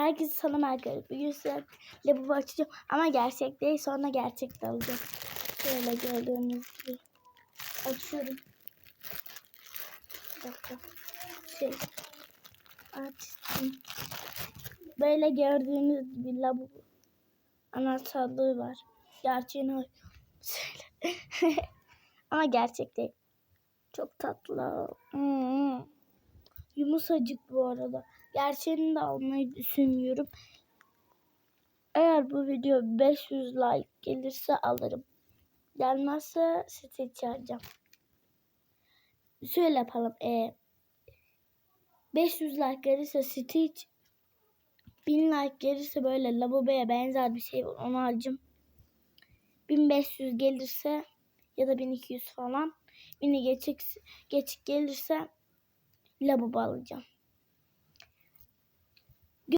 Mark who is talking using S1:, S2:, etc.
S1: Herkese salam arkadaşlar. Bugün size labubu açacağım. Ama gerçek değil. Sonra gerçek de alacağım. Şöyle gördüğünüz gibi. Açıyorum. Bir dakika. Şey. Açtım. Böyle gördüğünüz gibi labubu. Anahtarlığı var. Gerçeğini söyle. Ama gerçek değil. Çok tatlı. Hmm. Yumuşacık bu arada. Gerçeğini de almayı düşünüyorum. Eğer bu video 500 like gelirse alırım. Gelmezse site çağıracağım. Şöyle yapalım. E, 500 like gelirse Stitch 1000 like gelirse böyle lavaboya benzer bir şey. Onu alacağım. 1500 gelirse ya da 1200 falan. Bini geçik, geçik gelirse lavabo alacağım.